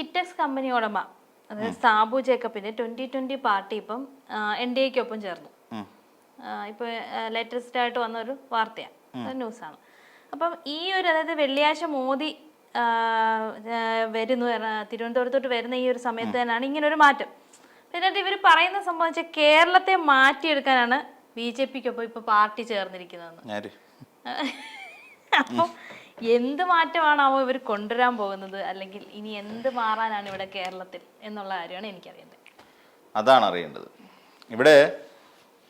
Kitex company ഉടമ അതായത് സാബു ജേക്കബിന്റെ ട്വന്റി ട്വന്റി പാർട്ടി ഇപ്പം എൻ ഡി എക്കൊപ്പം ചേർന്നു. ഇപ്പൊ ലേറ്റസ്റ്റ് ആയിട്ട് വന്ന ഒരു വാർത്തയാണ് ന്യൂസാണ്. അപ്പം ഈ ഒരു അതായത് വെള്ളിയാഴ്ച മോദി വരുന്നു തിരുവനന്തപുരത്തോട്ട് വരുന്ന ഈ ഒരു സമയത്ത് തന്നെയാണ് ഇങ്ങനെ ഒരു മാറ്റം എന്നിട്ട് ഇവർ പറയുന്ന സംഭവം വെച്ചാൽ കേരളത്തെ മാറ്റിയെടുക്കാനാണ് ബി ജെ പിക്കൊപ്പം ഇപ്പൊ പാർട്ടി ചേർന്നിരിക്കുന്നതെന്ന്. ആര്? അപ്പം എന്ത് മാറ്റമാണാവോ ഇവർ കൊണ്ടുവരാൻ പോകുന്നത്? അല്ലെങ്കിൽ ഇനി എന്ത് മാറാനാണ് ഇവിടെ കേരളത്തിൽ എന്നുള്ള കാര്യമാണ് എനിക്കറിയേണ്ടത്. അതാണ് അറിയേണ്ടത് ഇവിടെ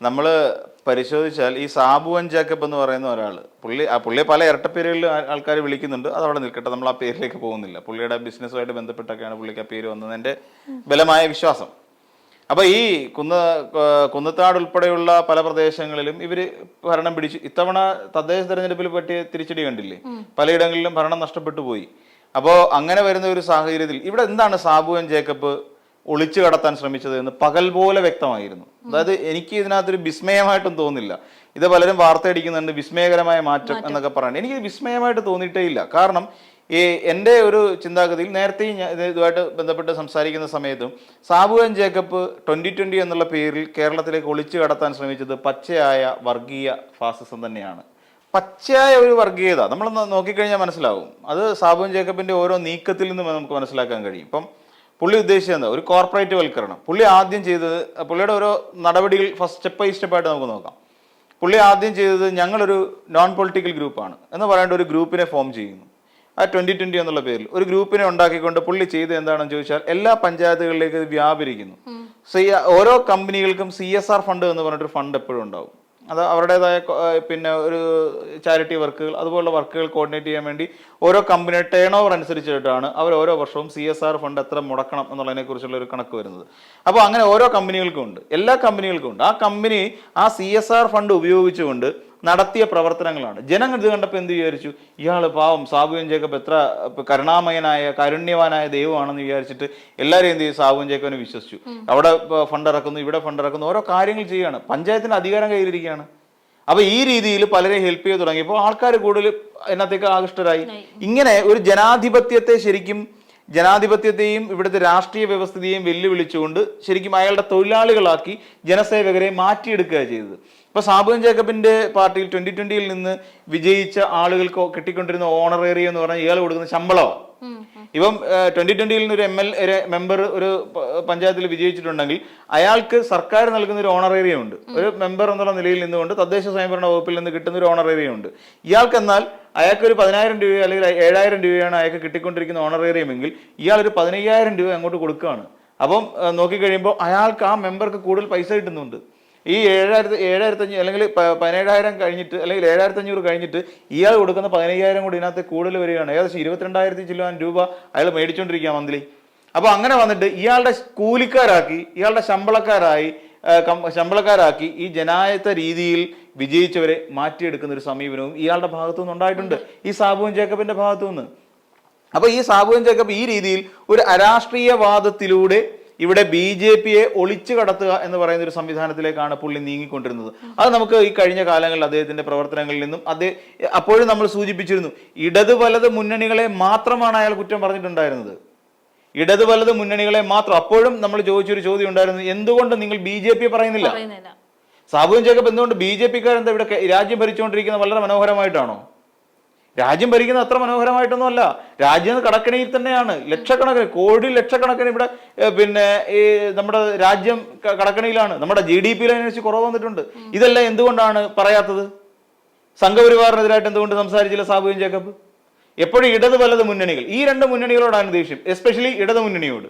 നമ്മൾ പരിശോധിച്ചാൽ ഈ സാബുവൻ ജാക്കബ് എന്ന് പറയുന്ന ഒരാൾ പുള്ളി ആ പുള്ളിയെ പല ഇരട്ടപ്പേരുകളിൽ ആൾക്കാർ വിളിക്കുന്നുണ്ട്. അത് അവിടെ നിൽക്കട്ടെ നമ്മൾ ആ പേരിലേക്ക് പോകുന്നില്ല. പുള്ളിയുടെ ബിസിനസ്സുമായിട്ട് ബന്ധപ്പെട്ടൊക്കെയാണ് പുള്ളിക്ക് ആ പേര് വന്നത്. എന്റെ ബലമായ വിശ്വാസം. അപ്പോൾ ഈ കുന്ന കുന്നത്താട് ഉൾപ്പെടെയുള്ള പല പ്രദേശങ്ങളിലും ഇവർ ഭരണം പിടിച്ചു. ഇത്തവണ തദ്ദേശ തെരഞ്ഞെടുപ്പിൽ പറ്റിയ തിരിച്ചടി കണ്ടില്ലേ? പലയിടങ്ങളിലും ഭരണം നഷ്ടപ്പെട്ടു പോയി. അപ്പോൾ അങ്ങനെ വരുന്ന ഒരു സാഹചര്യത്തിൽ ഇവിടെ എന്താണ് സാബു എൻ ജേക്കബ് ഒളിച്ചു കടത്താൻ ശ്രമിച്ചത് എന്ന് പകൽ പോലെ വ്യക്തമായിരുന്നു. അതായത് എനിക്ക് ഇതിനകത്തൊരു വിസ്മയമായിട്ടും തോന്നില്ല. ഇത് പലരും വാർത്തയടിക്കുന്നുണ്ട് വിസ്മയകരമായ മാറ്റം എന്നൊക്കെ പറയുന്നത് എനിക്ക് വിസ്മയമായിട്ട് തോന്നിയിട്ടേ ഇല്ല. കാരണം ഈ എന്റെ ഒരു ചിന്താഗതിയിൽ നേരത്തെ ഇതുമായിട്ട് ബന്ധപ്പെട്ട് സംസാരിക്കുന്ന സമയത്തും Sabu and Jacob twenty twenty എന്നുള്ള പേരിൽ കേരളത്തിലേക്ക് ഒളിച്ചു കടത്താൻ ശ്രമിച്ചത് പച്ചയായ വർഗീയ ഫാസിസം തന്നെയാണ്. പച്ചയായ ഒരു വർഗീയത. നമ്മൾ നോക്കിക്കഴിഞ്ഞാൽ മനസ്സിലാവും. അത് സാബു ആൻഡ് ജേക്കബിന്റെ ഓരോ നീക്കത്തിൽ നിന്നും നമുക്ക് മനസ്സിലാക്കാൻ കഴിയും. ഇപ്പം പുള്ളി ഉദ്ദേശിച്ചത് എന്താ? ഒരു കോർപ്പറേറ്റ് വൽക്കരണം. പുള്ളി ആദ്യം ചെയ്തത് പുള്ളിയുടെ ഓരോ നടപടികൾ ഫസ്റ്റ് സ്റ്റെപ്പ് ബൈ സ്റ്റെപ്പായിട്ട് നമുക്ക് നോക്കാം. പുള്ളി ആദ്യം ചെയ്തത് ഞങ്ങളൊരു നോൺ പൊളിറ്റിക്കൽ ഗ്രൂപ്പാണ് എന്ന് പറയേണ്ട ഒരു ഗ്രൂപ്പിനെ ഫോം ചെയ്യുന്നു. ആ ട്വന്റി ട്വന്റി എന്നുള്ള പേരിൽ ഒരു ഗ്രൂപ്പിനെ ഉണ്ടാക്കിക്കൊണ്ട് പുള്ളി ചെയ്ത് എന്താണെന്ന് ചോദിച്ചാൽ എല്ലാ പഞ്ചായത്തുകളിലേക്ക് ഇത് വ്യാപരിക്കുന്നു. സി ഓരോ കമ്പനികൾക്കും സി എസ് ആർ ഫണ്ട് എന്ന് പറഞ്ഞിട്ടൊരു ഫണ്ട് എപ്പോഴും ഉണ്ടാവും. അത് അവരുടേതായ പിന്നെ ഒരു ചാരിറ്റി വർക്കുകൾ അതുപോലുള്ള വർക്കുകൾ കോർഡിനേറ്റ് ചെയ്യാൻ വേണ്ടി ഓരോ കമ്പനിയുടെ ടേൺ ഓവർ അനുസരിച്ചിട്ടാണ് അവർ ഓരോ വർഷവും സി എസ് ആർ ഫണ്ട് എത്ര മുടക്കണം എന്നുള്ളതിനെ കുറിച്ചുള്ള ഒരു കണക്ക് വരുന്നത്. അപ്പോൾ അങ്ങനെ ഓരോ കമ്പനികൾക്കും ഉണ്ട്. എല്ലാ കമ്പനികൾക്കും ഉണ്ട്. ആ കമ്പനി ആ സി എസ് ആർ ഫണ്ട് ഉപയോഗിച്ചുകൊണ്ട് നടത്തിയ പ്രവർത്തനങ്ങളാണ്. ജനങ്ങൾ ഇത് കണ്ടപ്പോൾ എന്ത് വിചാരിച്ചു? ഇയാൾ പാവം സാബുവൻ ജേക്കബ് എത്ര കരുണാമയനായ കാരുണ്യവാനായ ദൈവമാണെന്ന് വിചാരിച്ചിട്ട് എല്ലാവരും എന്ത് ചെയ്യും സാബുവൻ ജേക്കബിനെ വിശ്വസിച്ചു. അവിടെ ഫണ്ട് ഇറക്കുന്നു ഇവിടെ ഫണ്ട് ഇറക്കുന്നു ഓരോ കാര്യങ്ങൾ ചെയ്യുകയാണ്. പഞ്ചായത്തിന് അധികാരം കയ്യിലിരിക്കുകയാണ്. അപ്പൊ ഈ രീതിയിൽ പലരെ ഹെൽപ്പ് ചെയ്ത് തുടങ്ങിയപ്പോൾ ആൾക്കാർ കൂടുതൽ എന്നത്തേക്ക് ആകൃഷ്ടരായി. ഇങ്ങനെ ഒരു ജനാധിപത്യത്തെ ശരിക്കും ജനാധിപത്യത്തെയും ഇവിടുത്തെ രാഷ്ട്രീയ വ്യവസ്ഥിതിയെയും വെല്ലുവിളിച്ചുകൊണ്ട് ശരിക്കും അയാളുടെ തൊഴിലാളികളാക്കി ജനസേവകരെ മാറ്റിയെടുക്കുക ചെയ്തത്. ഇപ്പൊ സാബുൻ ജേക്കബിന്റെ പാർട്ടിയിൽ ട്വന്റി ട്വന്റിയിൽ നിന്ന് വിജയിച്ച ആളുകൾക്ക് കിട്ടിക്കൊണ്ടിരുന്ന ഓണറേറിയ എന്ന് പറഞ്ഞാൽ ഇയാൾ കൊടുക്കുന്ന ശമ്പളമാണ് ഇപ്പം ട്വന്റി ട്വന്റിയിൽ നിന്ന് ഒരു എം എൽ മെമ്പർ ഒരു പഞ്ചായത്തിൽ വിജയിച്ചിട്ടുണ്ടെങ്കിൽ അയാൾക്ക് സർക്കാർ നൽകുന്ന ഒരു ഓണറേറിയ ഉണ്ട്. ഒരു മെമ്പർ എന്നുള്ള നിലയിൽ നിന്നുകൊണ്ട് തദ്ദേശ സ്വയംഭരണ വകുപ്പിൽ നിന്ന് കിട്ടുന്ന ഒരു ഓണറേറിയ ഉണ്ട്. ഇയാൾക്ക് എന്നാൽ അയാൾക്ക് ഒരു പതിനായിരം രൂപയോ അല്ലെങ്കിൽ ഏഴായിരം രൂപയാണ് അയാൾക്ക് കിട്ടിക്കൊണ്ടിരിക്കുന്ന ഓണറേറിയം എങ്കിൽ ഇയാൾ ഒരു പതിനയ്യായിരം രൂപ അങ്ങോട്ട് കൊടുക്കുകയാണ്. അപ്പം നോക്കിക്കഴിയുമ്പോൾ അയാൾക്ക് ആ മെമ്പർക്ക് കൂടുതൽ പൈസ കിട്ടുന്നുണ്ട്. ഈ ഏഴായിരത്തി ഏഴായിരത്തി അഞ്ഞൂറ് അല്ലെങ്കിൽ പതിനേഴായിരം കഴിഞ്ഞിട്ട് അല്ലെങ്കിൽ ഏഴായിരത്തി അഞ്ഞൂറ് കഴിഞ്ഞിട്ട് ഇയാൾ കൊടുക്കുന്ന പതിനയ്യായിരം കൂടി ഇതിനകത്ത് കൂടുതൽ വരികയാണ്. ഏകദേശം ഇരുപത്തിരണ്ടായിരത്തി ചില്ലുവാൻ രൂപ അയാൾ മേടിച്ചുകൊണ്ടിരിക്കുക മന്ത്ലി. അപ്പോൾ അങ്ങനെ വന്നിട്ട് ഇയാളുടെ കൂലിക്കാരാക്കി ഇയാളുടെ ശമ്പളക്കാരായി ശമ്പളക്കാരാക്കി ഈ ജനായത്ത രീതിയിൽ വിജയിച്ചവരെ മാറ്റിയെടുക്കുന്ന ഒരു സമീപനവും ഇയാളുടെ ഭാഗത്തു ഉണ്ടായിട്ടുണ്ട് ഈ സാബുവും ജേക്കബിന്റെ ഭാഗത്തു നിന്ന്. അപ്പൊ ഈ സാബുവൻ ജേക്കബ് ഈ രീതിയിൽ ഒരു അരാഷ്ട്രീയവാദത്തിലൂടെ ഇവിടെ ബി ജെ പിയെ ഒളിച്ചു കടത്തുക എന്ന് പറയുന്ന ഒരു സംവിധാനത്തിലേക്കാണ് പുള്ളി നീങ്ങിക്കൊണ്ടിരുന്നത്. അത് നമുക്ക് ഈ കഴിഞ്ഞ കാലങ്ങളിൽ അദ്ദേഹത്തിന്റെ പ്രവർത്തനങ്ങളിൽ നിന്നും അദ്ദേഹം അപ്പോഴും നമ്മൾ സൂചിപ്പിച്ചിരുന്നു ഇടത് വലത് മുന്നണികളെ മാത്രമാണ് അയാൾ കുറ്റം പറഞ്ഞിട്ടുണ്ടായിരുന്നത്. ഇടത് വലത് മുന്നണികളെ മാത്രം. അപ്പോഴും നമ്മൾ ചോദിച്ചൊരു ചോദ്യം ഉണ്ടായിരുന്നു. എന്തുകൊണ്ട് നിങ്ങൾ ബി ജെ പി പറയുന്നില്ല? സാബുവൻ ജേക്കബ് എന്തുകൊണ്ട് ബി ജെ പിക്കാരെന്താ ഇവിടെ രാജ്യം ഭരിച്ചുകൊണ്ടിരിക്കുന്നത് വളരെ മനോഹരമായിട്ടാണോ? രാജ്യം ഭരിക്കുന്നത് അത്ര മനോഹരമായിട്ടൊന്നും അല്ല രാജ്യം കടക്കണിയിൽ തന്നെയാണ്. ലക്ഷക്കണക്കിന് കോടി ലക്ഷക്കണക്കിന് ഇവിടെ പിന്നെ ഈ നമ്മുടെ രാജ്യം കടക്കണിയിലാണ്. നമ്മുടെ ജി ഡി പിയിൽ അതിനനുസരിച്ച് കുറവ് വന്നിട്ടുണ്ട്. ഇതെല്ലാം എന്തുകൊണ്ടാണ് പറയാത്തത്? സംഘപരിവാറിനെതിരായിട്ട് എന്തുകൊണ്ട് സംസാരിച്ചില്ല സാബുവിൻ ജേക്കബ്? എപ്പോഴും ഇടത് വലത് മുന്നണികൾ. ഈ രണ്ട് മുന്നണികളോടാണ് ദേഷ്യം. എസ്പെഷ്യലി ഇടത് മുന്നണിയോട്.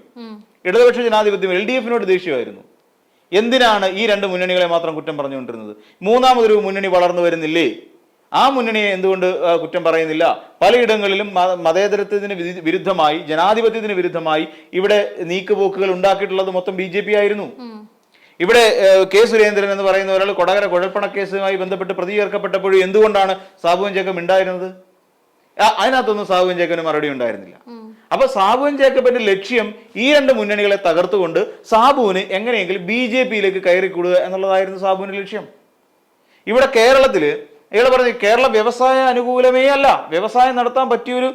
ഇടതുപക്ഷ ജനാധിപത്യം എൽ ഡി എഫിനോട് ദേഷ്യമായിരുന്നു. എന്തിനാണ് ഈ രണ്ട് മുന്നണികളെ മാത്രം കുറ്റം പറഞ്ഞുകൊണ്ടിരുന്നത്? മൂന്നാമതൊരു മുന്നണി വളർന്നു വരുന്നില്ലേ? ആ മുന്നണിയെ എന്തുകൊണ്ട് കുറ്റം പറയുന്നില്ല? പലയിടങ്ങളിലും മതേതരത്വത്തിന് വിരുദ്ധമായി ജനാധിപത്യത്തിന് വിരുദ്ധമായി ഇവിടെ നീക്കുപോക്കുകൾ ഉണ്ടാക്കിയിട്ടുള്ളത് മൊത്തം ബി ജെ പി ആയിരുന്നു. ഇവിടെ കെ സുരേന്ദ്രൻ എന്ന് പറയുന്ന ഒരാൾ കൊടകര കുഴൽപ്പണ കേസുമായി ബന്ധപ്പെട്ട് പ്രതി ചേർക്കപ്പെട്ടപ്പോഴും എന്തുകൊണ്ടാണ് സാബുവൻ ജേക്കബ് ഉണ്ടായിരുന്നത് അതിനകത്തൊന്നും സാബുവും ജേക്കബിന് മറുപടി ഉണ്ടായിരുന്നില്ല. അപ്പൊ സാബുവും ജേക്കബിന്റെ ലക്ഷ്യം ഈ രണ്ട് മുന്നണികളെ തകർത്തുകൊണ്ട് സാബുവിന് എങ്ങനെയെങ്കിലും ബി ജെ പിയിലേക്ക് കയറിക്കൂടുക എന്നുള്ളതായിരുന്നു സാബുവിന്റെ ലക്ഷ്യം. ഇവിടെ കേരളത്തിൽ ഇയാൾ പറഞ്ഞു കേരള വ്യവസായ അനുകൂലമേ അല്ല. വ്യവസായം നടത്താൻ പറ്റിയൊരു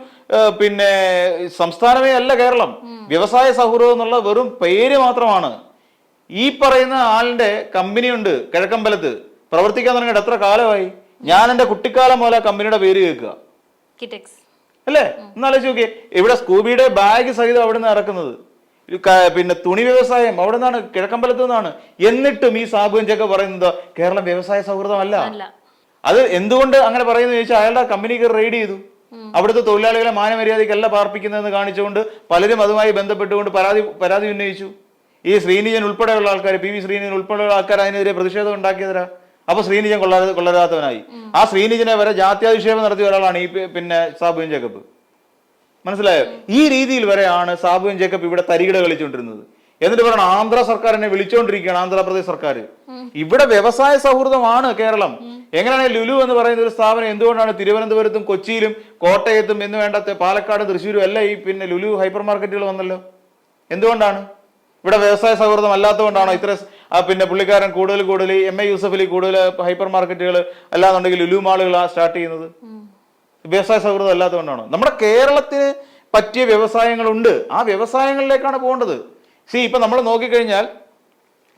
പിന്നെ സംസ്ഥാനമേ അല്ല കേരളം. വ്യവസായ സൗഹൃദം എന്നുള്ള വെറും പേര് മാത്രമാണ്. ഈ പറയുന്ന ആളിന്റെ കമ്പനിയുണ്ട് കിഴക്കമ്പലത്ത്. പ്രവർത്തിക്കാൻ തുടങ്ങിയിട്ട് എത്ര കാലമായി? ഞാൻ എന്റെ കുട്ടിക്കാലം പോലെ കമ്പനിയുടെ പേര് കേൾക്കുക. കിറ്റെക്സ് അല്ലേ? എന്നാലോചിച്ച് നോക്കിയേ. ഇവിടെ സ്കൂബിയുടെ ബാഗ് സഹിതം അവിടെ നിന്ന് ഇറക്കുന്നത് പിന്നെ തുണി വ്യവസായം അവിടെ നിന്നാണ് കിഴക്കമ്പലത്ത് നിന്നാണ്. എന്നിട്ടും ഈ സാബുവഞ്ചൊക്കെ പറയുന്നത് കേരളം വ്യവസായ സൗഹൃദമല്ല. അല്ല. അത് എന്തുകൊണ്ട് അങ്ങനെ പറയുന്നത് ചോദിച്ചാൽ അയാളുടെ കമ്പനിക്ക് റെയ്ഡ് ചെയ്തു. അവിടുത്തെ തൊഴിലാളികളെ മാനമര്യാദയ്ക്കല്ല പാർപ്പിക്കുന്നതെന്ന് കാണിച്ചുകൊണ്ട് പലരും അതുമായി ബന്ധപ്പെട്ടുകൊണ്ട് പരാതി പരാതി ഉന്നയിച്ചു. ഈ ശ്രീനിജൻ ഉൾപ്പെടെയുള്ള ആൾക്കാർ പി വി ശ്രീനിജൻ ഉൾപ്പെടെയുള്ള ആൾക്കാർ അതിനെതിരെ പ്രതിഷേധം ഉണ്ടാക്കിയതരാ അപ്പൊ ശ്രീനിജൻ കൊള്ളാതെ കൊള്ളരാത്തവനായി ആ ശ്രീനിജനെ വരെ ജാത്യാധിക്ഷേപം നടത്തിയ ഒരാളാണ് ഈ പിന്നെ സാബുവിൻ ജേക്കബ്. മനസ്സിലായോ? ഈ രീതിയിൽ വരെയാണ് സാബുവിൻ ജേക്കബ് ഇവിടെ തരികിട കളിച്ചുകൊണ്ടിരുന്നത് എന്നിട്ട് പറയണം ആന്ധ്ര സർക്കാരിനെ എന്നെ വിളിച്ചുകൊണ്ടിരിക്കുകയാണ് ആന്ധ്രാപ്രദേശ് സർക്കാർ ഇവിടെ വ്യവസായ സൗഹൃദമാണ് കേരളം. എങ്ങനെയാണ് ലുലു എന്ന് പറയുന്ന ഒരു സ്ഥാപനം എന്തുകൊണ്ടാണ് തിരുവനന്തപുരത്തും കൊച്ചിയിലും കോട്ടയത്തും എന്ന് വേണ്ടത്തെ പാലക്കാട് തൃശ്ശൂരും അല്ല ഈ പിന്നെ ലുലു ഹൈപ്പർ മാർക്കറ്റുകൾ വന്നല്ലോ? എന്തുകൊണ്ടാണ്? ഇവിടെ വ്യവസായ സൗഹൃദം അല്ലാത്തതുകൊണ്ടാണോ ഇത്ര പിന്നെ പുള്ളിക്കാരൻ കൂടുതൽ കൂടുതൽ എം എ യൂസഫലി കൂടുതൽ ഹൈപ്പർ മാർക്കറ്റുകൾ അല്ലാന്നുണ്ടെങ്കിൽ ലുലു മാളുകൾ സ്റ്റാർട്ട് ചെയ്യുന്നത്? വ്യവസായ സൗഹൃദം അല്ലാത്തതുകൊണ്ടാണോ? നമ്മുടെ കേരളത്തിന് പറ്റിയ വ്യവസായങ്ങളുണ്ട്. ആ വ്യവസായങ്ങളിലേക്കാണ് പോകേണ്ടത്. സി ഇപ്പൊ നമ്മൾ നോക്കിക്കഴിഞ്ഞാൽ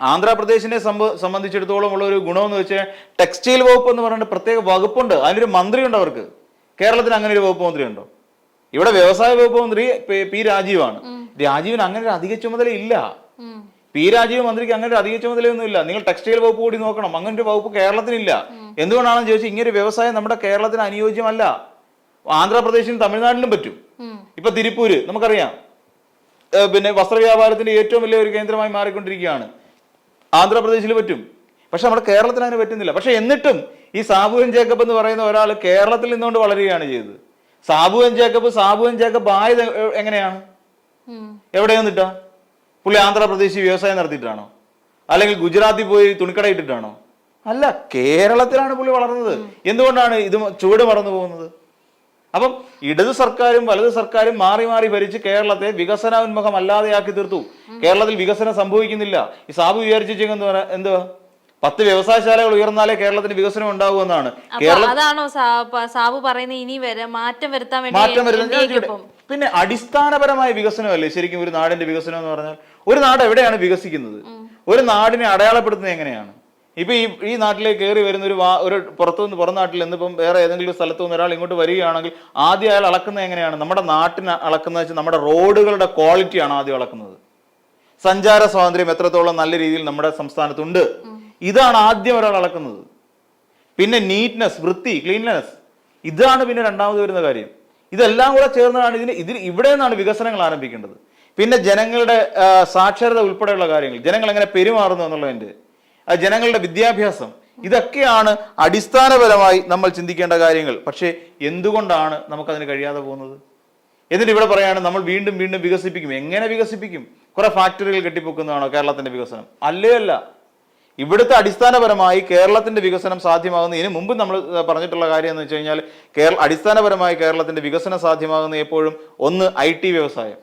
ആന്ധ്രാപ്രദേശിനെ സംബ- സംബന്ധിച്ചിടത്തോളം ഉള്ള ഒരു ഗുണമെന്ന് വെച്ചാൽ ടെക്സ്റ്റൈൽ വകുപ്പ് എന്ന് പറഞ്ഞിട്ട് പ്രത്യേക വകുപ്പുണ്ട്. അതിനൊരു മന്ത്രിയുണ്ട് അവർക്ക്. കേരളത്തിന് അങ്ങനെ ഒരു വകുപ്പ് മന്ത്രി ഉണ്ടോ ഇവിടെ വ്യവസായ വകുപ്പ് മന്ത്രി പി- രാജീവാണ്. രാജീവിന് അങ്ങനെ ഒരു അധിക ചുമതല ഇല്ല. പി രാജീവ് മന്ത്രിക്ക് അങ്ങനെ ഒരു അധിക ചുമതലയൊന്നും ഇല്ല. നിങ്ങൾ ടെക്സ്റ്റൈൽ വകുപ്പ് കൂടി നോക്കണം. അങ്ങനെ ഒരു വകുപ്പ് കേരളത്തിനില്ല. എന്തുകൊണ്ടാണെന്ന് ചോദിച്ചാൽ ഇങ്ങനെ ഒരു വ്യവസായം നമ്മുടെ കേരളത്തിന് അനുയോജ്യമല്ല. ആന്ധ്രാപ്രദേശിനും തമിഴ്നാട്ടിലും പറ്റും. ഇപ്പൊ തിരുപ്പൂര് നമുക്കറിയാം. പിന്നെ വസ്ത്ര വ്യാപാരത്തിന്റെ ഏറ്റവും വലിയ ഒരു കേന്ദ്രമായി മാറിക്കൊണ്ടിരിക്കുകയാണ്. ആന്ധ്രാപ്രദേശിൽ പറ്റും. പക്ഷെ നമ്മുടെ കേരളത്തിന് അതിന് പറ്റുന്നില്ല. പക്ഷെ എന്നിട്ടും ഈ സാബുവൻ ജേക്കബ് എന്ന് പറയുന്ന ഒരാൾ കേരളത്തിൽ നിന്നുകൊണ്ട് വളരുകയാണ് ചെയ്തത്. സാബുവൻ ജേക്കബ് സാബുവൻ ജേക്കബ് ആയത് എങ്ങനെയാണ്. എവിടെ നിന്നിട്ടാ? പുള്ളി ആന്ധ്രാപ്രദേശിൽ വ്യവസായം നടത്തിയിട്ടാണോ അല്ലെങ്കിൽ ഗുജറാത്തിൽ പോയി തുണിക്കട ഇട്ടിട്ടാണോ അല്ല കേരളത്തിലാണ് പുള്ളി വളർന്നത്. എന്തുകൊണ്ടാണ് ഇത് ചുവട് മറന്നു പോകുന്നത്? അപ്പം ഇടതു സർക്കാരും വലതു സർക്കാരും മാറി മാറി ഭരിച്ച് കേരളത്തെ വികസനോന്മുഖം അല്ലാതെയാക്കി തീർത്തു കേരളത്തിൽ വികസനം സംഭവിക്കുന്നില്ല. ഈ സാബു വിചാരിച്ചെന്ന് എന്തുവാ? പത്ത് വ്യവസായശാലകൾ ഉയർന്നാലേ കേരളത്തിന് വികസനം ഉണ്ടാവുമെന്നാണ് എന്നാണ്. അതാണോ സാബ് പറയുന്നത് ഇനി വരെ മാറ്റം വരുത്താൻ വേണ്ടി മാറ്റം ചോദിക്കട്ടെ? പിന്നെ അടിസ്ഥാനപരമായ വികസനമല്ലേ? ശരിക്കും ഒരു നാടിന്റെ വികസനം എന്ന് പറഞ്ഞാൽ ഒരു നാട് എവിടെയാണ് വികസിക്കുന്നത്? ഒരു നാടിനെ അടയാളപ്പെടുത്തുന്നത് എങ്ങനെയാണ്? ഇപ്പൊ ഈ ഈ നാട്ടിലേക്ക് കയറി വരുന്ന ഒരു വാ- ഒരു പുറത്തുനിന്ന് പുറം നാട്ടിൽ നിന്നിപ്പം വേറെ ഏതെങ്കിലും സ്ഥലത്ത് നിന്ന് ഒരാൾ ഇങ്ങോട്ട് വരികയാണെങ്കിൽ ആദ്യം അയാൾ അളക്കുന്നത് എങ്ങനെയാണ്? നമ്മുടെ നാട്ടിന് അളക്കുന്നത് വെച്ചാൽ നമ്മുടെ റോഡുകളുടെ ക്വാളിറ്റിയാണ് ആദ്യം അളക്കുന്നത്. സഞ്ചാര സ്വാതന്ത്ര്യം എത്രത്തോളം നല്ല രീതിയിൽ നമ്മുടെ സംസ്ഥാനത്തുണ്ട്. ഇതാണ് ആദ്യം ഒരാൾ അളക്കുന്നത്. പിന്നെ നീറ്റ്നെസ് വൃത്തി ക്ലീൻനെസ് ഇതാണ് പിന്നെ രണ്ടാമത് വരുന്ന കാര്യം. ഇതെല്ലാം കൂടെ ചേർന്നതാണ് ഇതിന് ഇതിൽ ഇവിടെ നിന്നാണ് വികസനങ്ങൾ ആരംഭിക്കേണ്ടത്. പിന്നെ ജനങ്ങളുടെ സാക്ഷരത ഉൾപ്പെടെയുള്ള കാര്യങ്ങൾ. ജനങ്ങൾ എങ്ങനെ പെരുമാറുന്നു എന്നുള്ളതിന്റെ ജനങ്ങളുടെ വിദ്യാഭ്യാസം. ഇതൊക്കെയാണ് അടിസ്ഥാനപരമായി നമ്മൾ ചിന്തിക്കേണ്ട കാര്യങ്ങൾ. പക്ഷേ എന്തുകൊണ്ടാണ് നമുക്കതിന് കഴിയാതെ പോകുന്നത്? എന്നിട്ട് ഇവിടെ പറയാണ് നമ്മൾ വീണ്ടും വീണ്ടും വികസിപ്പിക്കും. എങ്ങനെ വികസിപ്പിക്കും? കുറെ ഫാക്ടറികൾ കെട്ടിപ്പൊക്കുന്നതാണോ കേരളത്തിന്റെ വികസനം? അല്ലേ അല്ല. ഇവിടുത്തെ അടിസ്ഥാനപരമായി കേരളത്തിന്റെ വികസനം സാധ്യമാകുന്നതിന് മുമ്പ് നമ്മൾ പറഞ്ഞിട്ടുള്ള കാര്യം എന്ന് വെച്ച് കഴിഞ്ഞാൽ കേരള അടിസ്ഥാനപരമായി കേരളത്തിന്റെ വികസനം സാധ്യമാകുന്ന എപ്പോഴും ഒന്ന് ഐ ടി വ്യവസായം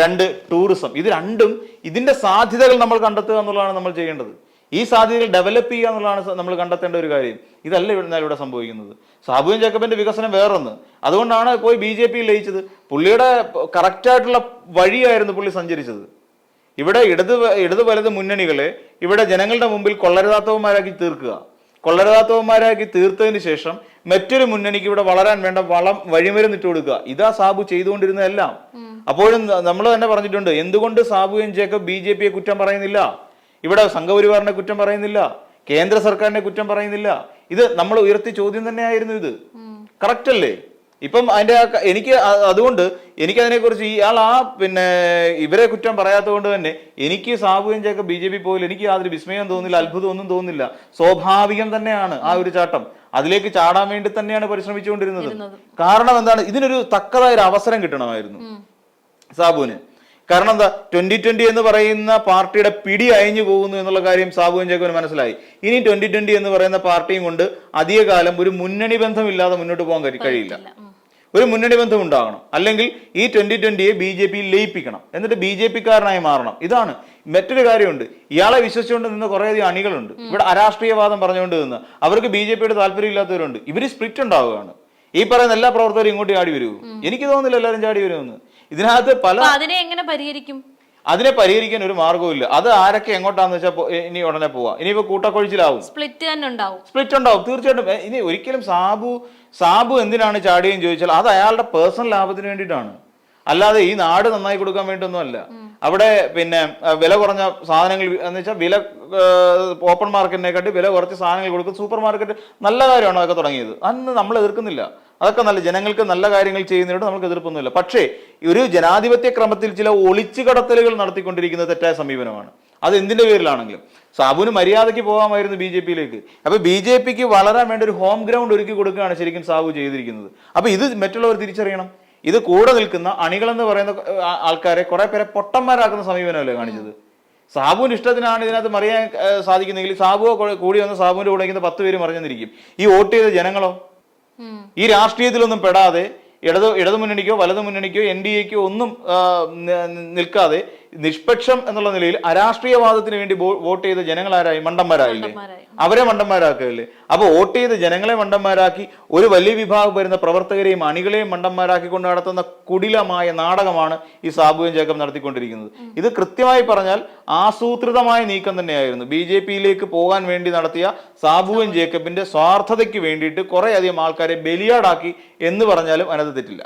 രണ്ട് ടൂറിസം. ഇത് രണ്ടും ഇതിന്റെ സാധ്യതകൾ നമ്മൾ കണ്ടെത്തുക എന്നുള്ളതാണ് നമ്മൾ ചെയ്യേണ്ടത്. ഈ സാധ്യതകൾ ഡെവലപ്പ് ചെയ്യുക എന്നുള്ളതാണ് നമ്മൾ കണ്ടെത്തേണ്ട ഒരു കാര്യം. ഇതല്ല ഇവിടെ ഇവിടെ സംഭവിക്കുന്നത്. സാബുവിൻ ജേക്കബിന്റെ വികസനം വേറൊന്ന്. അതുകൊണ്ടാണ് പോയി ബി ജെ പി ലയിച്ചത്. പുള്ളിയുടെ കറക്റ്റ് ആയിട്ടുള്ള വഴിയായിരുന്നു പുള്ളി സഞ്ചരിച്ചത്. ഇവിടെ ഇടത് ഇടതു വലത് മുന്നണികളെ ഇവിടെ ജനങ്ങളുടെ മുമ്പിൽ കൊള്ളരുതാത്തവന്മാരാക്കി തീർക്കുക. കൊള്ളരുതാത്തവന്മാരാക്കി തീർത്തതിന് ശേഷം മറ്റൊരു മുന്നണിക്ക് ഇവിടെ വളരാൻ വേണ്ട വളം വഴിമരുന്നിട്ട് കൊടുക്കുക. ഇതാ സാബു ചെയ്തുകൊണ്ടിരുന്നതെല്ലാം. അപ്പോഴും നമ്മൾ തന്നെ പറഞ്ഞിട്ടുണ്ട് എന്തുകൊണ്ട് Sabu N Jacob B J പിയെ കുറ്റം പറയുന്നില്ല? ഇവിടെ സംഘപരിവാറിനെ കുറ്റം പറയുന്നില്ല. കേന്ദ്ര സർക്കാരിനെ കുറ്റം പറയുന്നില്ല. ഇത് നമ്മൾ ഉയർത്തിയ ചോദ്യം തന്നെയായിരുന്നു ഇത്. കറക്റ്റ് അല്ലേ? ഇപ്പം അതിന്റെ എനിക്ക് അതുകൊണ്ട് എനിക്ക് അതിനെക്കുറിച്ച് ഇയാൾ ആ പിന്നെ ഇവരെ കുറ്റം പറയാത്തത് കൊണ്ട് തന്നെ എനിക്ക് സാബുവും ചേക്ക ബി ജെ പി പോയി എനിക്ക് യാതൊരു വിസ്മയം തോന്നില്ല അത്ഭുതം ഒന്നും തോന്നില്ല. സ്വാഭാവികം തന്നെയാണ് ആ ഒരു ചാട്ടം. അതിലേക്ക് ചാടാൻ വേണ്ടി തന്നെയാണ് പരിശ്രമിച്ചുകൊണ്ടിരുന്നത്. കാരണം എന്താണ്? ഇതിനൊരു തക്കതായ ഒരു അവസരം കിട്ടണമായിരുന്നു സാബുവിന്. കാരണം എന്താ? ട്വന്റി ട്വന്റി എന്ന് പറയുന്ന പാർട്ടിയുടെ പിടി അയഞ്ഞു പോകുന്നു എന്നുള്ള കാര്യം സാബുവും ജേക്കബിന് മനസ്സിലായി. ഇനി ട്വന്റി ട്വന്റി എന്ന് പറയുന്ന പാർട്ടിയും കൊണ്ട് അധികകാലം ഒരു മുന്നണി ബന്ധമില്ലാതെ മുന്നോട്ട് പോകാൻ കഴിയില്ല. ഒരു മുന്നണി ബന്ധം ഉണ്ടാകണം. അല്ലെങ്കിൽ ഈ ട്വന്റി ട്വന്റിയെ ബി ജെ പിയിൽ ലയിപ്പിക്കണം. എന്നിട്ട് ബി ജെ പിക്കാരനായി മാറണം. ഇതാണ് മറ്റൊരു കാര്യമുണ്ട്. ഇയാളെ വിശ്വസിച്ചുകൊണ്ട് നിന്ന് കുറേയധികം അണികളുണ്ട്. ഇവിടെ അരാഷ്ട്രീയവാദം പറഞ്ഞുകൊണ്ട് നിന്ന്. അവർക്ക് ബി ജെ പിയുടെ താല്പര്യമില്ലാത്തവരുണ്ട്. ഇവർ സ്പ്ലിറ്റ് ഉണ്ടാവുകയാണ്. ഈ പറയുന്ന എല്ലാ പ്രവർത്തകരും ഇങ്ങോട്ട് ചാടി വരുമോ എനിക്ക് തോന്നുന്നില്ല എല്ലാവരും ചാടി വരുമെന്ന്. ഇതിനകത്ത് പല അതിനെ എങ്ങനെ പരിഹരിക്കും? അതിനെ പരിഹരിക്കാൻ ഒരു മാർഗവും ഇല്ല അത് ആരൊക്കെ എങ്ങോട്ടാന്ന് വെച്ചാൽ ഇനി ഉടനെ പോവാ. ഇനിയിപ്പോ കൂട്ടക്കൊഴിച്ചിലാവും. സ്പ്ലിറ്റ് തന്നെ ഉണ്ടാവും. സ്പ്ലിറ്റ് ഉണ്ടാവും. തീർച്ചയായിട്ടും. ഇനി ഒരിക്കലും സാബു സാബു എന്തിനാണ് ചാടിയെന്ന് ചോദിച്ചാൽ അത് അയാളുടെ പേഴ്സണൽ ലാഭത്തിന് വേണ്ടിയിട്ടാണ്. അല്ലാതെ ഈ നാട് നന്നായി കൊടുക്കാൻ വേണ്ടിയൊന്നും അല്ല അവിടെ പിന്നെ വില കുറഞ്ഞ സാധനങ്ങൾ എന്ന് വെച്ചാൽ വില ഓപ്പൺ മാർക്കറ്റിനെക്കാട്ടി വില കുറച്ച് സാധനങ്ങൾ കൊടുക്കും. സൂപ്പർ മാർക്കറ്റ് നല്ല കാര്യമാണ് അതൊക്കെ തുടങ്ങിയത്. അന്ന് നമ്മൾ എതിർക്കുന്നില്ല. അതൊക്കെ നല്ല ജനങ്ങൾക്ക് നല്ല കാര്യങ്ങൾ ചെയ്യുന്നതിനോട് നമുക്ക് എതിർപ്പൊന്നുമില്ല. പക്ഷേ ഒരു ജനാധിപത്യ ക്രമത്തിൽ ചില ഒളിച്ചു കടത്തലുകൾ നടത്തിക്കൊണ്ടിരിക്കുന്നത് തെറ്റായ സമീപനമാണ്. അത് എന്തിന്റെ പേരിലാണെങ്കിലും സാബുവിന് മര്യാദയ്ക്ക് പോകാമായിരുന്നു ബി ജെ പിയിലേക്ക്. അപ്പൊ ബി ജെ പിക്ക് വളരാൻ വേണ്ട ഒരു ഹോം ഗ്രൗണ്ട് ഒരുക്കി കൊടുക്കുകയാണ് ശരിക്കും സാബു ചെയ്തിരിക്കുന്നത്. അപ്പൊ ഇത് മറ്റുള്ളവർ തിരിച്ചറിയണം. ഇത് കൂടെ നിൽക്കുന്ന അണികളെന്ന് പറയുന്ന ആൾക്കാരെ കുറെ പേരെ പൊട്ടന്മാരാക്കുന്ന സമീപനമല്ലേ കാണിച്ചത്? സാബുവിന്റെ ഇഷ്ടത്തിനാണ് ഇതിനകത്ത് മറിയാൻ സാധിക്കുന്നെങ്കിൽ സാബുവോ കൂടെ- കൂടി വന്ന് സാബുവിന്റെ കൂടെ ഇരിക്കുന്ന പത്ത് പേര് മറിഞ്ഞെന്നിരിക്കും. ഈ വോട്ട് ചെയ്ത ജനങ്ങളോ? ഈ രാഷ്ട്രീയത്തിലൊന്നും പെടാതെ ഇടത് ഇടതു മുന്നണിക്കോ വലതു മുന്നണിക്കോ എൻ ഡി എക്കോ ഒന്നും നിൽക്കാതെ നിഷ്പക്ഷം എന്നുള്ള നിലയിൽ അരാഷ്ട്രീയവാദത്തിന് വേണ്ടി വോട്ട് ചെയ്ത ജനങ്ങളാരായി? മണ്ടന്മാരായില്ലേ? മണ്ടന്മാരായി. അവരെ മണ്ടന്മാരാക്കുകയല്ലേ? അപ്പൊ വോട്ട് ചെയ്ത ജനങ്ങളെ മണ്ടന്മാരാക്കി ഒരു വലിയ വിഭാഗം വരുന്ന പ്രവർത്തകരെയും അണികളെയും മണ്ടന്മാരാക്കി കൊണ്ട് നടത്തുന്ന കുടിലമായ നാടകമാണ് ഈ സാബുവും ജേക്കബ് നടത്തിക്കൊണ്ടിരിക്കുന്നത്. ഇത് കൃത്യമായി പറഞ്ഞാൽ ആസൂത്രിതമായ നീക്കം തന്നെയായിരുന്നു. ബി ജെ പിയിലേക്ക് പോകാൻ വേണ്ടി നടത്തിയ സാബുവും ജേക്കബിന്റെ സ്വാർത്ഥതയ്ക്ക് വേണ്ടിയിട്ട് കുറേ അധികം ആൾക്കാരെ ബലിയാടാക്കി എന്ന് പറഞ്ഞാലും അതിനകത്ത് തെറ്റില്ല